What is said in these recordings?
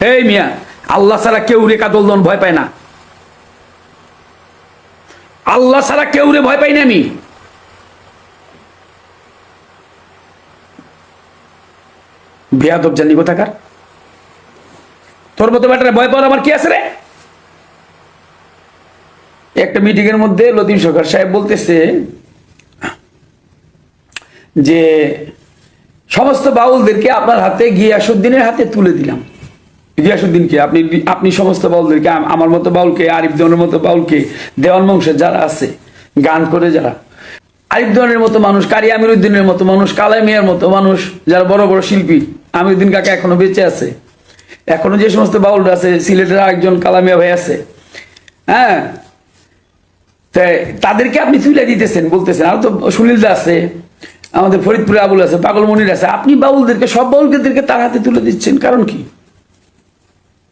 এই মিয়া, আল্লাহ ছাড়া কেউ রে কাদলদন ভয় পায় না। আল্লাহ ছাড়া কেউ রে ভয় পাই না আমি। বেয়াদব জানি কোথাকার। তোর মতো ব্যাটারে ভয় পাওয়ার আমার কি আছে রে? একটা মিটিং এর মধ্যে লতিম সরকার সাহেব বলতেছে যে, সমস্ত বাউলদেরকে আপনার হাতে গিয়াসুদ্দিনের হাতে তুলে দিলাম। গিয়াসুদ্দিনকে আপনি আপনি সমস্ত বাউলদেরকে, আম- আমার মতো বাউলকে, আরিফ মতো বাউলকে, দেওয়ান বংশের যারা আছে, গান করে যারা। আরিফ মতো মানুষ, কারি আমিরুদ্দিনের মতো মানুষ, কালাই মিয়ার মতো মানুষ, যারা বড় বড় শিল্পী, আমিরুদ্দিন কাকা এখনও বেঁচে আছে। এখনও যে সমস্ত বাউলরা আছে, সিলেটের একজন কালামিয়া ভাই আছে। হ্যাঁ? তাদেরকে আপনি তুলে দিতেছেন, বলতেছেন। আর তো সুনীল দা আছে, আমাদের ফরিদপুরে আবুল আছে পাগল মনির আছে। আপনি বাউলদেরকে, সব বাউলদেরকে তার হাতে তুলে দিচ্ছেন, কারণ কি?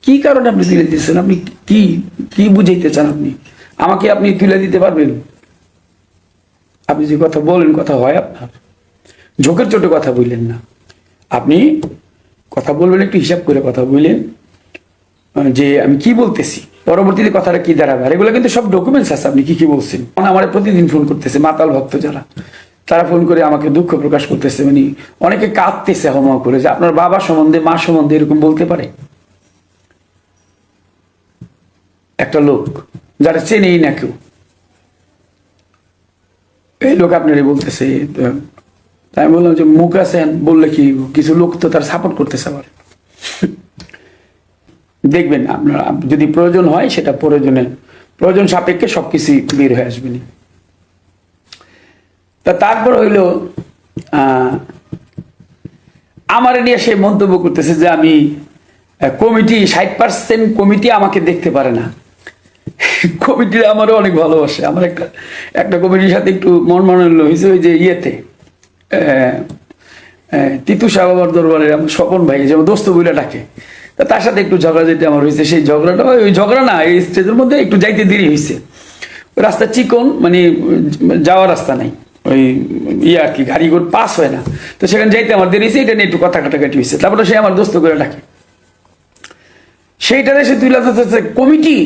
কি কারণে আপনি তুলে দিচ্ছেন আপনি কি কি বুঝাইতে চান আপনি? আমাকে আপনি তুলে দিতে পারবেন? আপনি যে কথা বলেন, কথা হয় আপনার। ঝোঁকের চোটে কথা বললেন না। আপনি কথা বলবেন, একটু হিসাব করে কথা বললেন যে আমি কি বলতেছি? পরবর্তীতে কথাটা কি দাঁড়াবে? আর এগুলো কিন্তু সব ডকুমেন্টস আছে, আপনি কি কি বলছেন? মানে আমার প্রতিদিন ফোন করতেছে, মাতাল ভক্ত যারা। তারা ফোন করে আমাকে দুঃখ প্রকাশ করতেছে মানে অনেকে কাঁদতেছে হমা করে যে আপনার বাবা সম্বন্ধে, মা সম্বন্ধে এরকম বলতে পারে? একটা লোক, যারা চেনেই না কেউ। এই লোক আপনারই বলতেছে আমি বললাম যে, মুখ আছেন বললে কি, কিছু লোক তো তার সাপোর্ট করতেছে আবার। দেখবেন আপনার, যদি প্রয়োজন হয় সেটা প্রয়োজনে, প্রয়োজন সাপেক্ষে সবকিছু বের হয়ে আসবে তা তারপর হইল আমার নিয়ে সে মন্তব্য করতেছে যে, আমি কমিটি, ষাট পার্সেন্ট কমিটি আমাকে দেখতে পারে না। কমিটি আমারও অনেক ভালোবাসে। আমার একটা একটা কমিটির সাথে একটু মন হয়েছে ওই যে ইয়েতে। তিতু বাবার দরবারে আমার স্বপন ভাই যেমন দোস্ত বইলা ডাকে। তা তার সাথে একটু ঝগড়া যেটা আমার হয়েছে, সেই ঝগড়াটা ওই ঝগড়া না, এই স্টেজের মধ্যে একটু যাইতে দেরি হয়েছে। রাস্তা চিকন মানে যাওয়ার রাস্তা নাই। ওই ইয়ে আর কি গাড়ি পাস হয় না। তো সেখানে যাইতে আমার দেরি হয়েছে, এটা নিয়ে একটু কথা কাটাকাটি হয়েছে। তারপরে সে আমার দোস্ত করে ডাকে। সেইটাতে সে তুলে ধরতেছে কমিটি,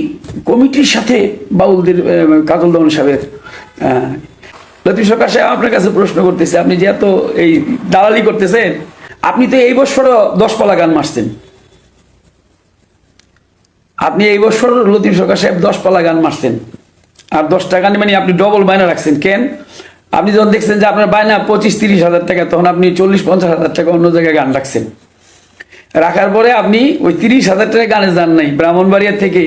কমিটির সাথে বাউলদের কাজল দমন সাহেবের লতিফ সরকার সাহেব আপনার কাছে প্রশ্ন করতেছে, আপনি যে এত এই দালালি করতেছেন, আপনি তো এই বছরও দশ পালা গান মারছেন। আপনি এই বছর লতিফ সরকার সাহেব দশ পালা গান মারছেন। আর দশটা গান মানে আপনি ডবল বায়না রাখছেন, কেন? আপনি যখন দেখছেন যে আপনার বায়না পঁচিশ তিরিশ হাজার টাকা, তখন আপনি চল্লিশ পঞ্চাশ হাজার টাকা অন্য জায়গায় গান রাখছেন। রাখার পরে আপনি ওই তিরিশ হাজার টাকা গানে যান নাই, ব্রাহ্মণবাড়িয়া থেকে।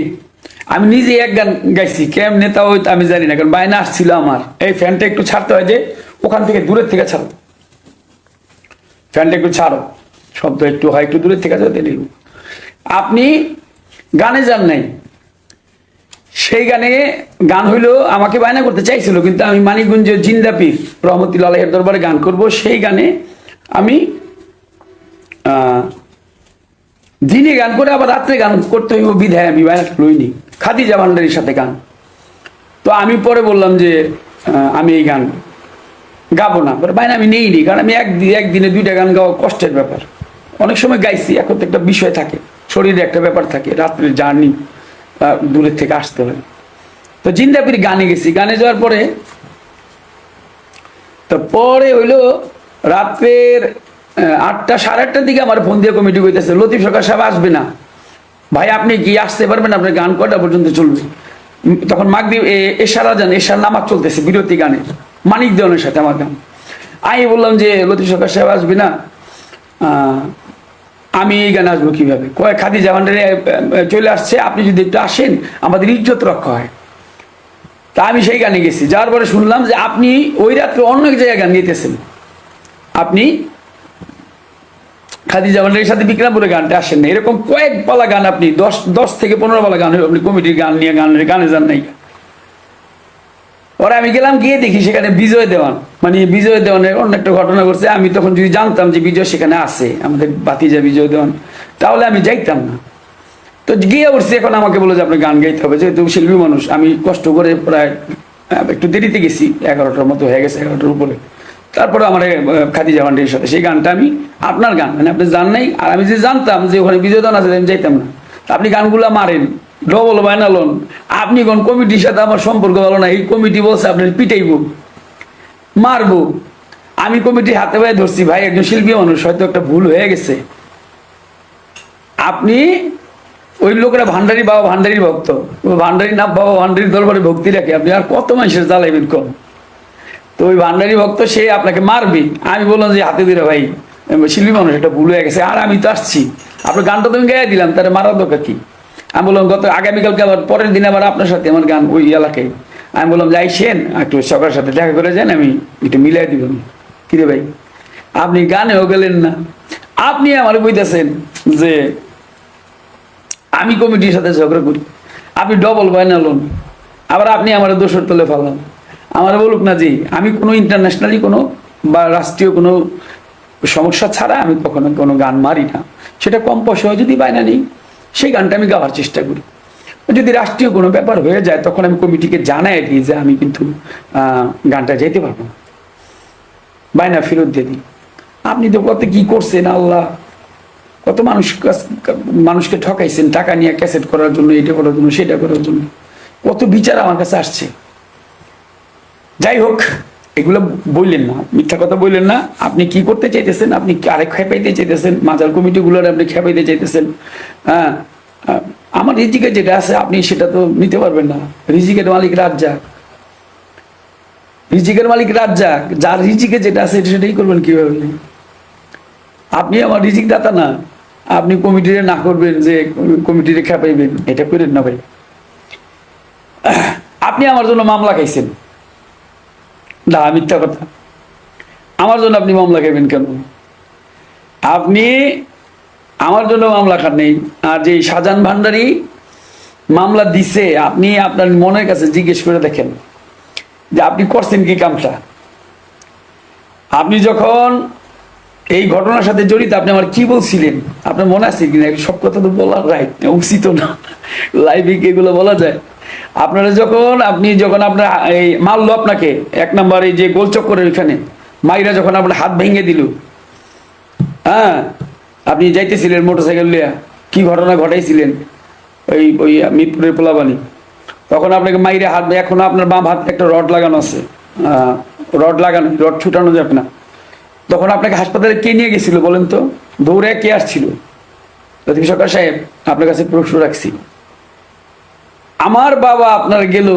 আমি নিজে এক গান গাইছি কেম নেতা ওই আমি জানি না, কারণ বায়না আসছিল আমার। এই ফ্যানটা একটু ছাড়তে হয় যে, ওখান থেকে দূরের থেকে ছাড়ো। ফ্যানটা একটু ছাড়ো, শব্দ একটু হয়, একটু দূরের থেকে যাও দিলি আপনি গানে যান নাই। সেই গানে গান হইল আমাকে বায়না করতে চাইছিল, কিন্তু আমি মানিকগঞ্জ জিন্দাপির রহমতুল্লাহ আলাইয়ের দরবারে গান করব। সেই গানে আমি দিনে গান করে, আবার রাত্রে গান করতে হইব, বিধায় আমি বায়নাটা লইনি। খাদিজা ভান্ডারির সাথে গান। তো আমি পরে বললাম যে আমি এই গান গাবো না। বাইরে আমি নেই নেইনি, কারণ আমি একদিন একদিনে দুইটা গান গাওয়া কষ্টের ব্যাপার। অনেক সময় গাইছি, এখন তো একটা বিষয় থাকে। শরীরে একটা ব্যাপার থাকে, রাত্রে জার্নি দূরের থেকে আসতে হয়। তো জিন্দাপির গানে গেছি। গানে যাওয়ার পরে, তো পরে হইল রাত্রের আটটা, সাড়ে আটটার দিকে আমার ফোন দিয়ে কমিটি কইতেছে, লতিফ সরকার সাহেব আসবে না। ভাই, আপনি কি আসতে পারবেন? আপনার গান কয়টা পর্যন্ত চলবে? তখন এ- এশারা যান এশার নামাজ চলতেছে, বিরতি গানে, মানিক দেওয়ানের সাথে আমার গান। আমি বললাম যে, লতিফ সরকার সাহেব আসবে না। আমি এই গানে আসব কীভাবে? কয় খাদি জামানডারে চলে আসছে, আপনি যদি একটু আসেন, আমাদের ইজ্জত রক্ষা হয়। তা আমি সেই গানে গেছি। যার পরে শুনলাম যে, আপনি ওই রাত্রে অন্য এক জায়গায় গান নিতেছেন আপনি খাদি জামানের সাথে বিক্রমপুরে গানটা আসেন না এরকম কয়েক পালা গান আপনি, দশ দশ থেকে পনেরো পালা গান আপনি কমিটির গান নিয়ে গান গানে যান নাই। ওরা আমি গেলাম, গিয়ে দেখি সেখানে বিজয় দেওয়ান। মানে বিজয় দেওয়ানের অন্য একটা ঘটনা ঘটছে। আমি তখন যদি জানতাম যে বিজয় সেখানে আছে, আমাদের বাতিজা বিজয় দেওয়ান, তাহলে আমি যাইতাম না। তো গিয়ে উঠছি, এখন আমাকে বলে যে, আপনার গান গাইতে হবে, যেহেতু শিল্পী মানুষ, আমি কষ্ট করে প্রায় একটু দেরিতে গেছি, এগারোটার মতো হয়ে গেছে, এগারোটার উপরে। তারপরে আমার খাদিজা ভান্ডির সাথে। সেই গানটা আমি, আপনার গান মানে আপনি জান নাই, আর আমি যে জানতাম যে ওখানে বিজয়দান আছে, আমি যাইতাম না। আপনি গানগুলা মারেন ডবল বানালন আপনি কোন কমিটির সাথে আমার সম্পর্ক ভালো না, এই কমিটি বলছে আপনার পিটাইব। মারবো। আমি কমিটি হাতে পায়ে ধরছি, ভাই, একজন শিল্পী মানুষ, হয়তো একটা ভুল হয়ে গেছে। আপনি ওই লোকরা ভান্ডারি বাবা, ভান্ডারির ভক্ত। ভান্ডারি না বাবা, ভান্ডারির দরবারে ভক্তি রাখে, আপনি আর কত মানুষের জ্বালাইবেন কম তো ওই ভান্ডারি ভক্ত, সে আপনাকে মারবে। আমি বললাম যে, হাতে দিলে ভাই শিল্পী মানুষ, এটা ভুল হয়ে গেছে। আর আমি তো আসছি। আপনার গানটা তো আমি গাইয়ে দিলাম, তার মারার দরকার কি? আমি বললাম, গত, আগামীকালকে আবার পরের দিন আবার আপনার সাথে আমার গান ওই এলাকায়। আমি বললাম, যাই সেন একটু সকালের সাথে দেখা করে যান, আমি একটু মিলাই দিব কিরে ভাই, আপনি গানেও গেলেন না। আপনি আমার বইতেছেন যে, আমি কমিটির সাথে ঝগড়া করি। আপনি ডবল বানালন আবার আপনি আমার দোষর তলে ফেলান। আমার বলুক না জি আমি কোনো ইন্টারন্যাশনালি কোনো বা রাষ্ট্রীয় কোনো সমস্যা ছাড়া আমি কখনো কোনো গান মারি না। সেটা কম পয়সাও যদি বায়না নেই, সেই গানটা আমি গাওয়ার চেষ্টা করি। যদি রাষ্ট্রীয় কোনো ব্যাপার হয়ে যায়, তখন আমি কমিটিকে জানাই দিই যে আমি কিন্তু গানটা যেতে পারব না। বায়না ফেরত দিয়ে দিই। আপনি তো কত কি করছেন, আল্লাহ? কত মানুষ মানুষকে ঠকাইছেন, টাকা নিয়ে ক্যাসেট করার জন্য, এটা করার জন্য, সেটা করার জন্য। কত বিচার আমার কাছে আসছে। যাই হোক এগুলো বললেন না, মিথ্যা কথা বললেন না। আপনি কি করতে চাইতেছেন? আপনি আরেক খেপাইতে চাইতেছেন? মাজার কমিটিগুলোর আপনি খেপাইতে চাইতেছেন? হ্যাঁ আমার রিজিকে যেটা আছে, আপনি সেটা তো নিতে পারবেন না। রিজিকের মালিক রাজ্জাক। রিজিকের মালিক রাজ্জাক, যার রিজিকে যেটা আছে সেটাই করবেন কীভাবে? আপনি আমার রিজিক দাতা না। আপনি কমিটিরে না করবেন যে কমিটিরে খেপাইবেন এটা করেন না ভাই। আপনি আমার জন্য মামলা খাইছেন। না, মিথ্যা কথা। আমার জন্য আপনি মামলা খাইবেন কেন? আপনি, আমার জন্য মামলা খান নেই। আর যে শাহজাহান ভান্ডারি মামলা দিছে, আপনি আপনার মনের কাছে জিজ্ঞেস করে দেখেন যে আপনি করছেন কি কামটা? আপনি যখন এই ঘটনার সাথে জড়িত, আপনি আমার কি বলছিলেন? আপনার মনে আছে কিনা? সব কথা তো বলার রাইট উচিত না। লাইভে এগুলো বলা যায়? আপনারা যখন, আপনি যখন আপনার, এই মারলো আপনাকে, এক নাম্বার এই যে গোলচক্করের ওইখানে, মাইরা যখন আপনার হাত ভেঙে দিল হ্যাঁ আপনি যাইতেছিলেন মোটরসাইকেল লিয়া কি ঘটনা ঘটাইছিলেন? ওই ওই মিরপুরের পোলাবানি তখন আপনাকে মাইরে হাত, এখনও আপনার বাম হাতে একটা রড লাগানো আছে। রড লাগানো, রড ছুটানো যাবে না। তখন আপনাকে হাসপাতালে কে নিয়ে গেছিল বলেন তো? দৌড়ে কে আসছিল? সরকার সাহেব, আপনার কাছে প্রশ্ন রাখছি। আমার বাবা আপনার গেল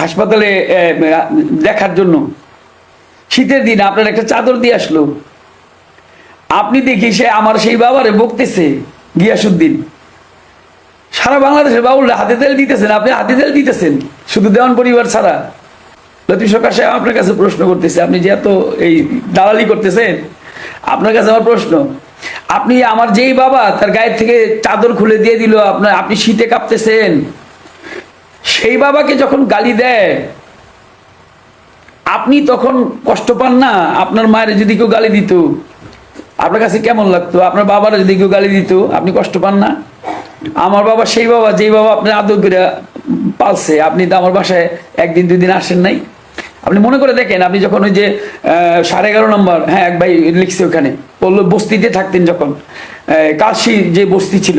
হাসপাতালে দেখার জন্য। শীতের দিন আপনার একটা চাদর দিয়ে আসলো। আপনি দেখি সে আমার সেই বাবারে বকতেছে গিয়াসুদ্দিন। সারা বাংলাদেশের বাবুরা হাতে তেল দিতেছেন, আপনি হাতে তেল দিতেছেন, শুধু দেওয়ান পরিবার ছাড়া। লতিফ সরকার সাহেব আপনার কাছে প্রশ্ন করতেছে, আপনি যে এত এই দালালি করতেছেন, আপনার কাছে আমার প্রশ্ন। আপনি আমার যেই বাবা, তার গায়ের থেকে চাদর খুলে দিয়ে দিল, আপনার, আপনি শীতে কাঁপতেছেন। সেই বাবাকে যখন গালি দেয়, আপনি তখন কষ্ট পান না? আপনার মায়ের যদি কেউ গালি দিত, আপনার কাছে কেমন লাগতো? আপনার বাবারা যদি কেউ গালি দিত, আপনি কষ্ট পান না? আমার বাবা, সেই বাবা, যেই বাবা আপনার আদর করে পালছে, আপনি তো আমার বাসায় একদিন দুই দিন আসেন নাই? আপনি মনে করে দেখেন, আপনি যখন ওই যে সাড়ে এগারো নম্বর হ্যাঁ এক ভাই লিখছে ওখানে, বলল বস্তিতে থাকতেন যখন কাশি যে বস্তি ছিল,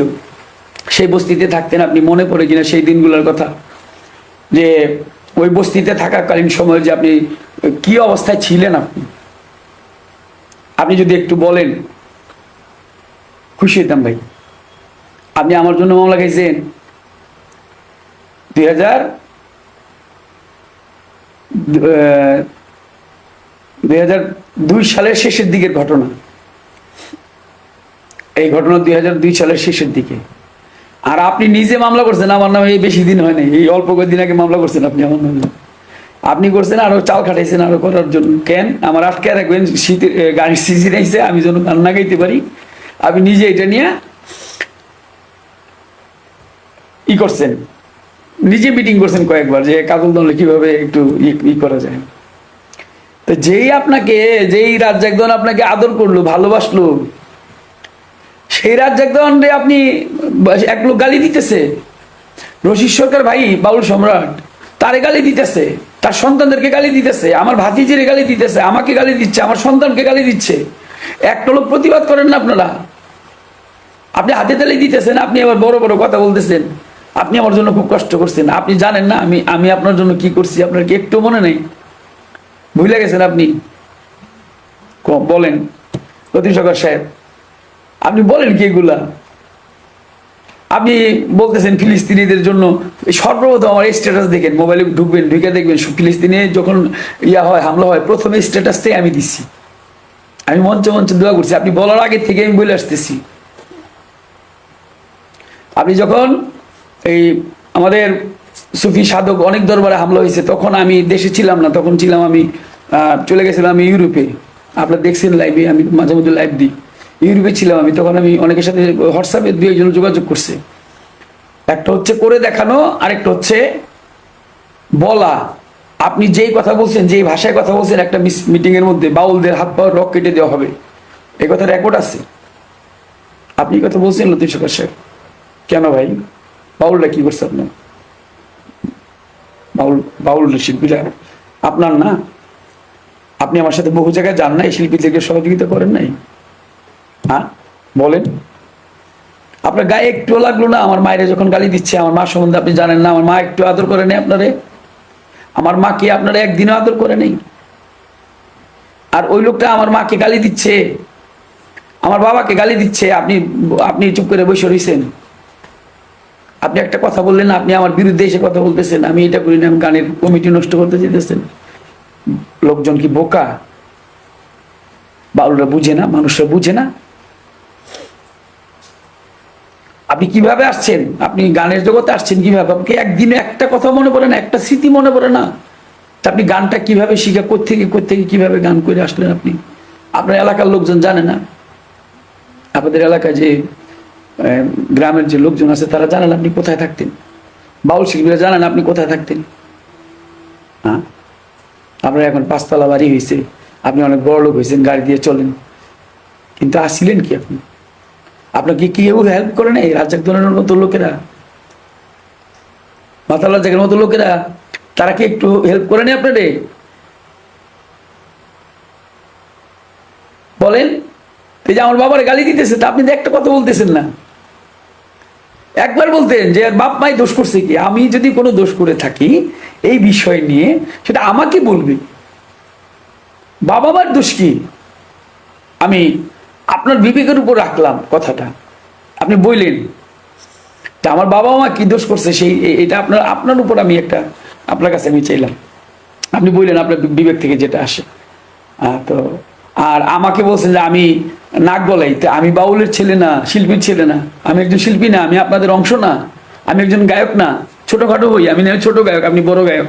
সেই বস্তিতে থাকতেন আপনি, মনে পড়ে কিনা সেই দিনগুলোর কথা, যে ওই বস্তিতে থাকাকালীন সময় যে আপনি, কি অবস্থায় ছিলেন আপনি? আপনি যদি একটু বলেন, খুশি হইতাম ভাই। আপনি আমার জন্য মামলা খাইছেন। দুই হাজার দুই হাজার দুই সালের শেষের দিকের ঘটনা। এই ঘটনা দুই হাজার দুই সালের শেষের দিকে। আর আপনি নিজে মামলা করছেন, আমার নামে এই বেশি দিন হয়নি এই অল্প কয়েকদিন আগে মামলা করছেন আপনি আমার নামে। আপনি করছেন, আরও চাল খাটাইছেন, আরও করার জন্য। কেন? আমার আটকে রাখবেন, শীতের গাড়ির সিজন আইছে আমি যেন গান না গাইতে পারি। আপনি নিজে এটা নিয়ে ই করছেন। নিজে মিটিং করছেন কয়েকবার যে কাজল দলে কীভাবে একটু ই- করা যায়। তো যেই আপনাকে, যেই রাজ্য একজন আপনাকে আদর করল, ভালোবাসলো, সেই রাজ্য একজন আপনি এক লোক গালি দিতেছে। রশিদ সরকার ভাই, বাউল সম্রাট, তারে গালি দিতেছে, তার সন্তানদেরকে গালি দিতেছে, আমার ভাতিজিরে গালি দিতেছে, আমাকে গালি দিচ্ছে, আমার সন্তানকে গালি দিচ্ছে। একটা লোক প্রতিবাদ করেন না আপনারা? আপনি হাতে তালি দিতেছেন, আপনি আবার বড় বড় কথা বলতেছেন। আপনি আমার জন্য খুব কষ্ট করছেন। আপনি জানেন না আমি আমি আপনার জন্য কি করছি, আপনার কি একটু মনে নেই? ভুলে গেছেন আপনি? বলেন। লতিফ সরকার সাহেব, আপনি বলেন কি এগুলা? আপনি বলতেছেন ফিলিস্তিনিদের জন্য, সর্বপ্রথম আমার স্ট্যাটাস দেখেন মোবাইলে ঢুকবেন, ঢুকে দেখবেন, ফিলিস্তিনে যখন ইয়া হয়, হামলা হয়, প্রথমে স্ট্যাটাসটাই আমি দিচ্ছি আমি মঞ্চ মঞ্চ দোয়া করছি, আপনি বলার আগে থেকে আমি বলে আসতেছি। আপনি যখন এই আমাদের সুফি সাধক অনেক দরবারে হামলা হয়েছে, তখন আমি দেশে ছিলাম না, তখন ছিলাম আমি চলে গেছিলাম আমি ইউরোপে। আপনারা দেখছেন লাইভে আমি মাঝে মধ্যে লাইভ দিই। ইউরোপে ছিলাম আমি, তখন আমি অনেকের সাথে হোয়াটসঅ্যাপে দুই একজন যোগাযোগ করছে। একটা হচ্ছে করে দেখানো, আরেকটা হচ্ছে বলা। আপনি যেই কথা বলছেন, যেই ভাষায় কথা বলছেন, একটা মিটিং এর মধ্যে বাউলদের হাত পা রক কেটে দেওয়া হবে। এই কথা রেকর্ড আছে। আপনি কথা বলছেন লতিফ সরকার সাহেব। কেন ভাই? বাউলটা কি করছে আপনার? বাউল বাউল শিল্পীরা। আপনার না? আপনি আমার সাথে বহু জায়গায় যান নাই শিল্পীদেরকে সহযোগিতা করেন নাই? হ্যাঁ? বলেন। আপনার গায়ে একটু লাগল না? আমার মায়ের যখন গালি দিচ্ছে, আমার মা সম্বন্ধে আপনি জানেন না? আমার মা একটু আদর করে নেই আপনারে? আমার মা কি আপনারা একদিনও আদর করে নেই? আর ওই লোকটা আমার মাকে গালি দিচ্ছে। আমার বাবাকে গালি দিচ্ছে। আপনি আপনি চুপ করে বসে রয়েছেন আপনি একটা কথা বললেন, আপনি আমার বিরুদ্ধে এসে কথা বলতেছেন, আমি এটা করি না, আমি গানের কমিটি নষ্ট করতে যেতেছেন লোকজন কি বোকা? বাউলরা বুঝে না, মানুষরা বুঝে না। আপনি কীভাবে আসছেন? আপনি গানের জগতে আসছেন কীভাবে? আপনি একদিনে একটা কথা মনে পড়ে না, একটা স্মৃতি মনে পড়ে না। তা আপনি গানটা কীভাবে শিখা কোথেকে কোথেকে কীভাবে গান করে আসলেন আপনি? আপনার এলাকার লোকজন জানে না। আপনাদের এলাকায় যে গ্রামের যে লোকজন আছে, তারা জানেন আপনি কোথায় থাকতেন। বাউল শিল্পীরা জানেন আপনি কোথায় থাকতেন। হ্যাঁ? আপনার এখন পাঁচতলা বাড়ি হয়েছে আপনি অনেক বড় লোক হয়েছেন গাড়ি দিয়ে চলেন। কিন্তু আসছিলেন কি আপনি? আপনাকে কেউ হেল্প করে নাই? রাজ্জাক দলের মতো লোকেরা? মাতাল রাজ্জাকের মতো লোকেরা? তারা কি একটু হেল্প করে নেই আপনারে? বলেন, এই যে আমার বাবার গালি দিতেছে, তা আপনি একটা কথা বলতেছেন না। একবার বলতেন যে, বাপ মাই দোষ করছে কি? আমি যদি কোনো দোষ করে থাকি, এই বিষয় নিয়ে সেটা আমাকে বলবে। বাবা মার দোষ কি? আমি আপনার বিবেকের উপর রাখলাম কথাটা। আপনি বললেন, তা আমার বাবা মা কি দোষ করছে? সেই এটা আপনার আপনার উপর আমি একটা, আপনার কাছে আমি চাইলাম। আপনি বললেন, আপনার বিবেক থেকে যেটা আসে। তো, আর আমাকে বলছেন যে, আমি নাক গলাই তা আমি বাউলের ছেলে না, শিল্পীর ছেলে না। আমি একজন শিল্পী না, আমি আপনাদের অংশ না। আমি একজন গায়ক না, ছোটখাটো হই, আমি না ছোট গায়ক, আপনি বড় গায়ক।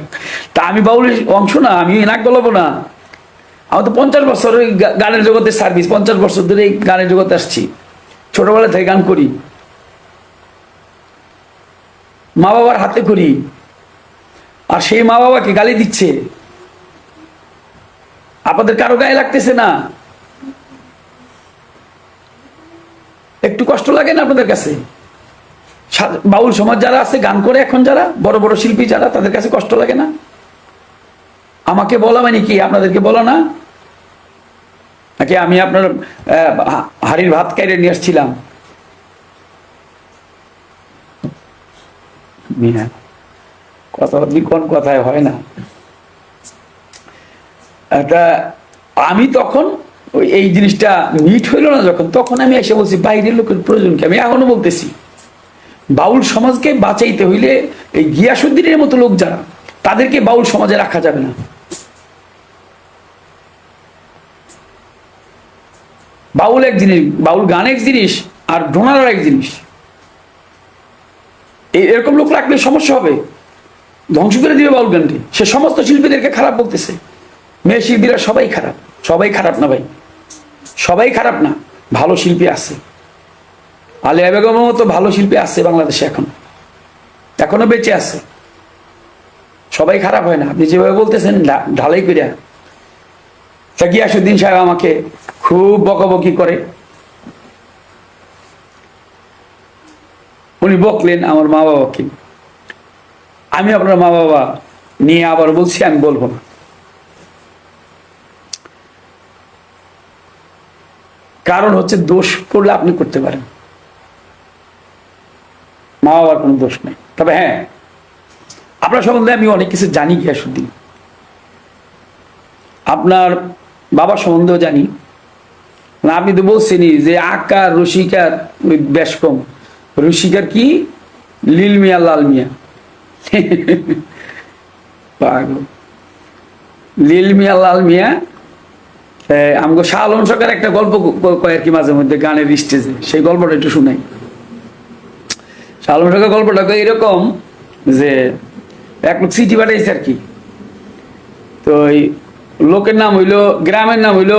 তা আমি বাউলের অংশ না, আমি নাক গলাবো না। আমার তো পঞ্চাশ বছর ওই গানের জগতের সার্ভিস পঞ্চাশ বছর ধরে এই গানের জগতে আসছি। ছোটবেলা থেকে গান করি। মা বাবার হাতে করি। আর সেই মা বাবাকে গালি দিচ্ছে। আপনাদের কারও গায়ে লাগতেছে না? একটু কষ্ট লাগে না আপনাদের কাছে? বাউল সমাজ যারা আছে, গান করে এখন যারা, বড় বড় শিল্পী যারা, তাদের কাছে কষ্ট লাগে না? আমাকে বলা মানে কি? আপনাদেরকে বলা না? নাকি আমি আপনার হাড়ির ভাত কাইরে নিয়ে আসছিলাম? কথা কথায় হয় না? একটা আমি তখন ওই এই জিনিসটা মিট হইল না যখন, তখন আমি এসে বলছি, বাইরের লোকের প্রয়োজন কি? আমি এখনও বলতেছি, বাউল সমাজকে বাঁচাইতে হইলে এই গিয়াসুদ্দিনের মতো লোক যারা, তাদেরকে বাউল সমাজে রাখা যাবে না। বাউল এক জিনিস, বাউল গান এক জিনিস আর ডোনার এক জিনিস। এরকম লোক রাখলে সমস্যা হবে। ধ্বংস করে দিবে বাউল গানটি। সে সমস্ত শিল্পীদেরকে খারাপ বলতেছে। মেয়ে শিল্পীরা সবাই খারাপ। সবাই খারাপ না ভাই। সবাই খারাপ না, ভালো শিল্পী আছে। আলিয়া বেগমের মতো ভালো শিল্পী আছে বাংলাদেশে এখন। এখনও বেঁচে আছে। সবাই খারাপ হয় না। আপনি যেভাবে বলতেছেন ঢালাই করিয়া তা গিয়াসুদ্দিন সাহেব আমাকে খুব বকাবকি করে। উনি বকলেন আমার মা বাবাকে আমি আপনার মা বাবা নিয়ে আবার বলছি, আমি বলব না। কারণ হচ্ছে দোষ করলে আপনি করতে পারেন। মা বাবার কোনো দোষ নেই। তবে হ্যাঁ আপনার সম্বন্ধে আমি অনেক কিছু জানি গিয়াসুদ্দিন। আপনার বাবা সম্বন্ধেও জানি। না আপনি তো বলছেনই যে আকার, রসিকার, ওই বেশ কম। রসিকার কি? লীল মিয়া, লাল মিয়া। পাগল। লীল মিয়া, লাল মিয়া আমাকে শাহ আলম সরকার একটা গল্প কয় আর কি মাঝে মধ্যে গানের স্টেজে। সেই গল্পটা একটু শুনাই। শাহ আলম সরকার গল্পটা এরকম যে, এক লোক চিঠি পাঠাইছে আর কি। তো ওই লোকের নাম হইল, গ্রামের নাম হইল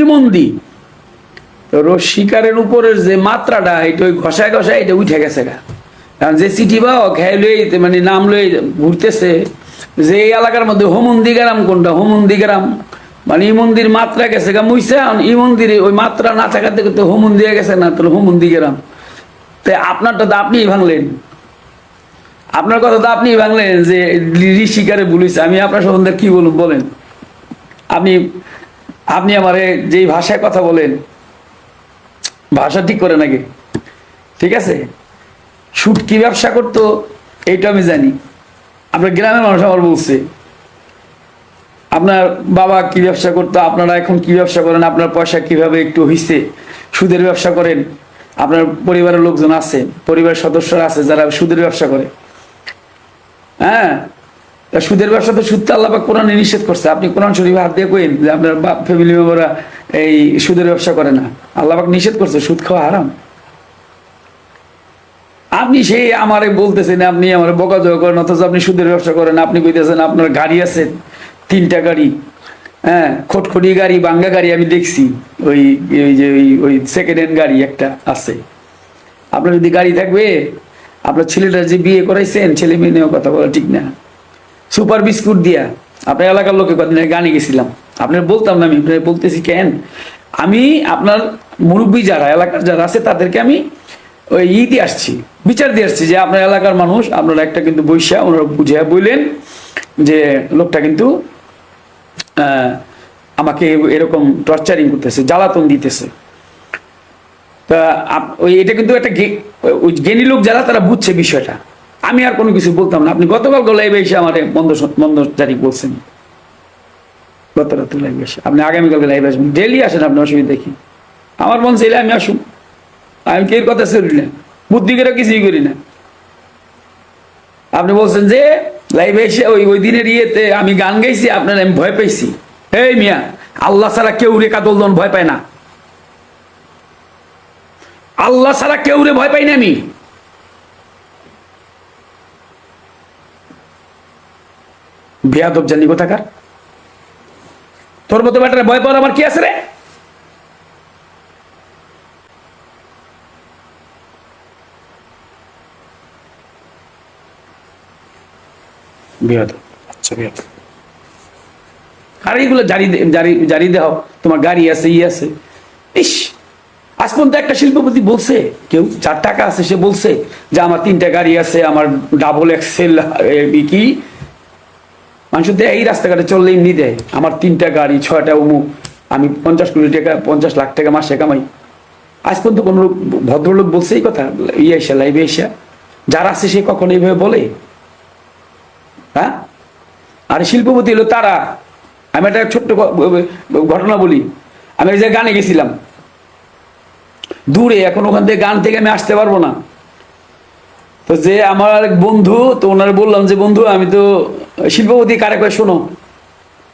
ইমন্দি। তো রসিকারের উপরের যে মাত্রাটা এটা ওই ঘষায় ঘষায় এটা উঠে গেছে গা। কারণ যে চিঠি বা খেয়ে লই মানে নাম লই ঘুরতেছে যে এই এলাকার মধ্যে হোমন্দি গ্রাম কোনটা? হোমন্দি গ্রাম মানে ই মন্দির মাত্রা গেছে গা মুইছে ই মন্দিরে ওই মাত্রা না থাকাতে তো হোমন্দি গেছে না, তাহলে হোমন্দি গ্রাম তাই আপনারটা তো আপনিই ভাঙলেন। আপনার কথা তো আপনিই ভাঙলেন যে ঋষিকারে বলিস আমি আপনার সম্বন্ধে কি বলুন বলেন। আপনি আপনি আমারে যেই ভাষায় কথা বলেন, ভাষা ঠিক করে নাকি? ঠিক আছে? শুট কি ব্যবসা করতো, এইটা আমি জানি। আপনার গ্রামের মানুষ আমার বলছে, আপনার বাবা কি ব্যবসা করতো? আপনারা এখন কি ব্যবসা করেন? আপনার পয়সা কীভাবে একটু হইছে? সুদের ব্যবসা করেন? আপনার পরিবারের লোকজন আছে, পরিবারের সদস্যরা আছে যারা সুদের ব্যবসা করে। হ্যাঁ সুদের ব্যবসা তো সুদ আল্লাহ কোরআনে নিষেধ করছে। আপনি কোরআন শরীফে হাত দিয়ে কইন যে আপনার ফ্যামিলি মেম্বাররা এই সুদের ব্যবসা করে না। আল্লাহ নিষেধ করছে, সুদ খাওয়া হারাম। আপনি সেই আমারে বলতেছেন, আপনি আমার বকা জয় করেন, অথচ আপনি সুদের ব্যবসা করেন, আপনি কইতেছেন আপনার গাড়ি আছে, তিনটা গাড়ি হ্যাঁ খটখটি গাড়ি, বাঙ্গা গাড়ি আমি দেখছি, ওই ওই যে, ওই ওই সেকেন্ড হ্যান্ড গাড়ি একটা আছে। আপনার যদি গাড়ি থাকবে, আপনার ছেলেটা যে বিয়ে করাইছেন, ছেলে মেয়ে নিয়েও কথা বলা ঠিক না। সুপার বিস্কুট দিয়া, আপনার এলাকার লোকে কদিন গানে গেছিলাম। আপনার বলতাম না আমি বলতেছি, কেন? আমি, আপনার মুরব্বী যারা, এলাকার যারা আছে, তাদেরকে আমি ওই ই দিয়ে আসছি, বিচার দিয়ে আসছি যে আপনার এলাকার মানুষ, আপনারা একটা কিন্তু বৈশা, ওনারা বুঝে বললেন যে লোকটা কিন্তু আমাকে এরকম টর্চারিং করতেছে, জ্বালাতন দিতেছে। তা ওই এটা কিন্তু একটা ওই জ্ঞানী লোক যারা, তারা বুঝছে বিষয়টা। আমি আর কোনো কিছু বলতাম না। আপনি গতকাল লাইভে এসে আমার মন্দ মন্দ তারিখ বলছেন গত রাত্রে লাইভে এসে। আপনি আগামীকালকে লাইভে আসবেন। ডেলি আসেন, আপনি অসুবিধা দেখি আমার মন চাইলে আমি আসুন। আমি কে কথা চলি না? বুদ্ধি করে কিছুই করি না। আপনি বলছেন যে লাইভে এসে ওই ওই দিনের ইয়েতে আমি গান গাইছি, আপনার আমি ভয় পাইছি। এই মিয়া, আল্লাহ ছাড়া কেউ রেখা দোলদন ভয় পায় না। আল্লাহ ছাড়া কেউ রে ভয় পাই না আমি। বেয়াদব জানি কোথাকার। তোর মতো ব্যাটারে ভয় পাওয়ার আমার কি আছে রে? বেয়াদব আচ্ছা আর এইগুলো জারি জারি জারি দাও। তোমার গাড়ি আছে ই আছে। ইস আজ পর্যন্ত একটা শিল্পপতি বলছে কেউ যার টাকা আছে সে বলছে যে আমার তিনটা গাড়ি আছে আমার ডাবল এক্সেল কি? মানুষ দেয় এই রাস্তাঘাটে চললে এমনি দেয়। আমার তিনটা গাড়ি ছয়টা অমুক আমি পঞ্চাশ কোটি টাকা পঞ্চাশ লাখ টাকা মাসে কামাই। আজ পর্যন্ত কোনো লোক ভদ্রলোক বলছে এই কথা ইয়ে এসা লাইভে এসা যারা আছে সে কখনো এইভাবে বলে? হ্যাঁ? আর শিল্পপতি হলো তারা। আমি একটা ছোট্ট ঘটনা বলি। আমি যে গানে গেছিলাম। দূরে, এখন ওখান থেকে গান থেকে আমি আসতে পারব না। তো যে আমার এক বন্ধু, তো ওনার বললাম যে, বন্ধু, আমি তো শিল্পপতি, কারে কয়ে শোনো?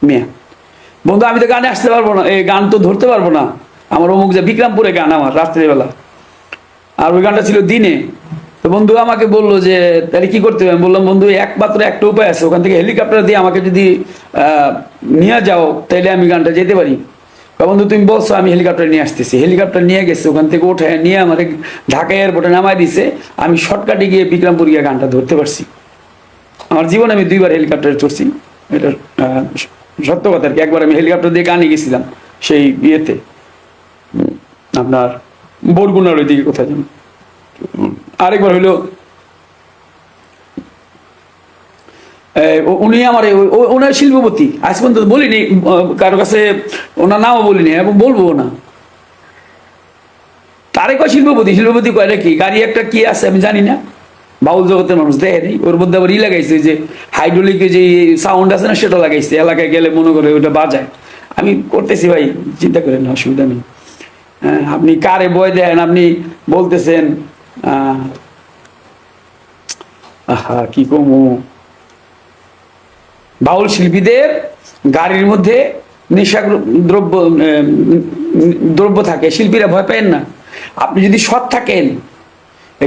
মিয়া। বন্ধু, আমি তো গানে আসতে পারব না। এই গান তো ধরতে পারব না। আমার অমুক যে বিক্রমপুরে গান আমার রাত্রিবেলা। আর ওই গানটা ছিল দিনে। তো বন্ধু আমাকে বলল যে, তাহলে কি করতে হবে? আমি বললাম, বন্ধু একমাত্র একটা উপায় আছে। ওখান থেকে হেলিকপ্টার দিয়ে আমাকে যদি নিয়ে যাও, তাহলে আমি গানটা যেতে পারি। বন্ধু, তুমি বলছো, আমি হেলিকপ্টার নিয়ে আসতেছি। হেলিকপ্টার নিয়ে গেছে, ওখান থেকে উঠে নিয়ে আমাকে ঢাকা এয়ারপোর্টে নামাই দিছে। আমি শর্টকাটে গিয়ে বিক্রমপুর গিয়ে গানটা ধরতে পারছি। আমার জীবনে আমি দুইবার হেলিকপ্টারে চড়ছি। এটা সত্য কথা আর কি। একবার আমি হেলিকপ্টার দিয়ে গানে গেছিলাম সেই ইয়েতে। আপনার বরগুনার ওই দিকে কোথায় যেন। আরেকবার হইল। উনি আমার ওনার শিল্পপতি। আজ পর্যন্ত বলিনি কারও কাছে ওনার নামও বলিনি এবং বলব না তারে কয় শিল্পপতি? শিল্পপতি কয় কি গাড়ি একটা কি আছে আমি জানি না। বাউল জগতের মানুষ দেখে নেই। ওর মধ্যে আবার ই লাগাইছে যে হাইড্রোলিকে যে সাউন্ড আছে না সেটা লাগাইছে। এলাকায় গেলে মনে করে ওটা বাজায়। আমি করতেছি ভাই চিন্তা করেন অসুবিধা নেই। হ্যাঁ, আপনি কারে বয় দেন আপনি বলতেছেন কি কমু? বাউল শিল্পীদের গাড়ির মধ্যে নেশা দ্রব্য দ্রব্য থাকে, শিল্পীরা ভয় পেন না। আপনি যদি সৎ থাকেন,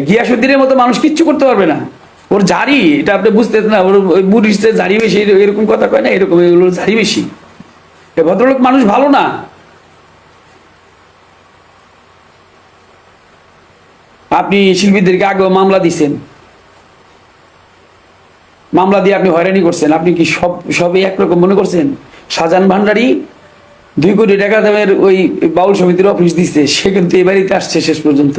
গিয়াসুদ্দিনের মতো মানুষ কিচ্ছু করতে পারবে না। ওর জারি, এটা আপনি বুঝতে না, ওর ওই বুড়িতে জারি বেশি, এরকম কথা কয় না, এরকম, এগুলোর জারি বেশি। ভদ্রলোক মানুষ ভালো না। আপনি শিল্পীদেরকে আগেও মামলা দিছেন। মামলা দিয়ে আপনি হয়রানি করছেন। আপনি কি সব, সবই একরকম মনে করছেন? শাহজাহান ভান্ডারি দুই কোটি টাকা দামের ওই বাউল সমিতির অফিস দিচ্ছে সে কিন্তু এই বাড়িতে আসছে শেষ পর্যন্ত।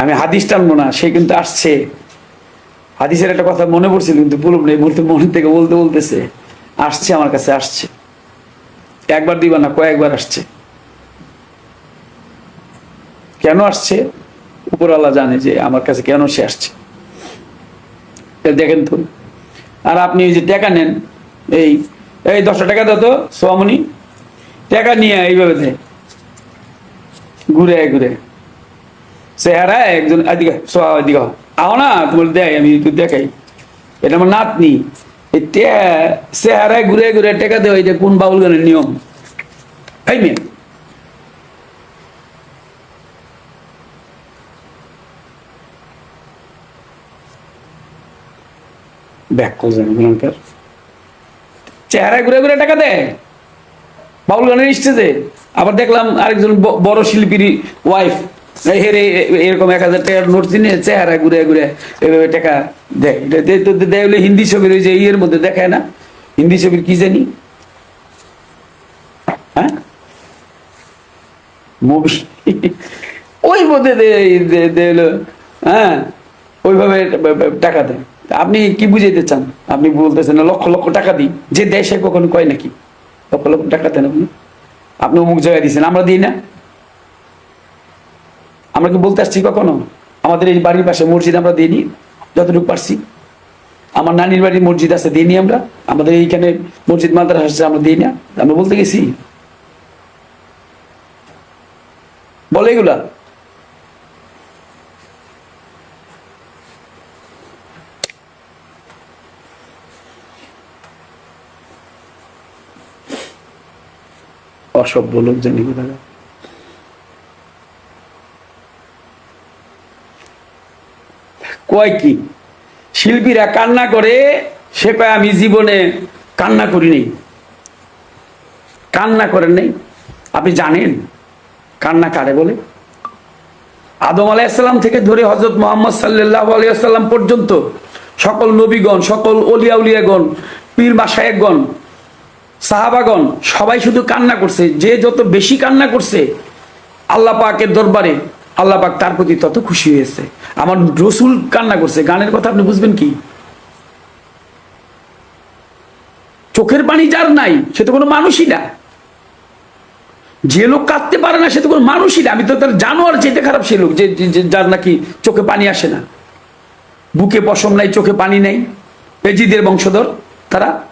আমি হাদিস টানবো না, সে কিন্তু আসছে। হাদিসের একটা কথা মনে পড়ছিল কিন্তু বলব না, এই মুহূর্তে মনে থেকে বলতে বলতেছে, আসছে আমার কাছে, আসছে। একবার দিবা না, কয়েকবার আসছে। কেন আসছে? উপরওয়ালা জানে যে আমার কাছে কেন সে আসছে। দেখেন তো। আর আপনি যে টাকা নেন, এই এই দশটা টাকা দাও তো, সোয়ামনি। টাকা নিয়ে এইভাবে দেয় ঘুরে ঘুরে। একজন এদিকে, সোয়া এদিকে আও না, তোমার দেয়, আমি একটু দেখাই। এটা আমার নাতনি। টে- চেহারায় ঘুরে ঘুরে টাকা দেওয়া এটা কোন বাউল গানের নিয়ম? এই মেয়ে। ব্যাক করছেন ভয়ঙ্কর চেহারায় ঘুরে ঘুরে টাকা দেয়। বাউল গানের স্টেজে। আবার দেখলাম আরেকজন বড় শিল্পীর ওয়াইফ হেরে এরকম এক হাজার টাকার নোট চিনে চেহারা ঘুরে ঘুরে এভাবে টাকা দেয়। দেয় হলে হিন্দি ছবির ওই যে ইয়ের মধ্যে দেখায় না? হিন্দি ছবির কি জানি? হ্যাঁ? মুভি। ওই মধ্যে হ্যাঁ? ওইভাবে টাকা দেয়। আপনি কি বুঝাইতে চান? আপনি বলতেছেন লক্ষ লক্ষ টাকা দিই। যে দেশে কখনো কয় নাকি? লক্ষ লক্ষ টাকা দেন আপনি। আপনি অমুক জায়গায় দিয়েছেন, আমরা দিই না। আমরা কি বলতে আসছি কখনো? আমাদের এই বাড়ির পাশে মসজিদ আমরা দিইনি, যতটুকু পারছি। আমার নানির বাড়ির মসজিদ আছে, দিইনি আমরা। আমাদের এইখানে মসজিদ মাদ্রাসা আছে, আমরা দিই না। আমরা বলতে গেছি। বলে এগুলা। অসভ্য লোক জানি কোথায় কয় কি? শিল্পীরা কান্না করে, সে কয়, আমি জীবনে কান্না করি নেই কান্না করেন নেই। আপনি জানেন কান্না কারে বলে? আদম আলাইসাল্লাম থেকে ধরে হজরত মোহাম্মদ সাল্লাহ আলিয়াল্লাম পর্যন্ত সকল নবীগণ, সকল অলিয়া উলিয়াগণ পীর মাসায়েকগণ সাহাবাগণ সবাই শুধু কান্না করছে, যে যত বেশি কান্না করছে, আল্লাহ পাকের দরবারে আল্লাহ পাক তার প্রতি তত খুশি হয়েছে। আমার রসুল কান্না করছে, গানের কথা আপনি বুঝবেন কি? চোখের পানি যার নাই, সে তো কোনো মানুষই না। যে লোক কাঁদতে পারে না, সে তো কোনো মানুষই না। আমি তো তার জানোয়ার যেতে খারাপ সে লোক যে- যার নাকি চোখে পানি আসে না। বুকে পশম নাই, চোখে পানি নেই। পেজিদের বংশধর তারা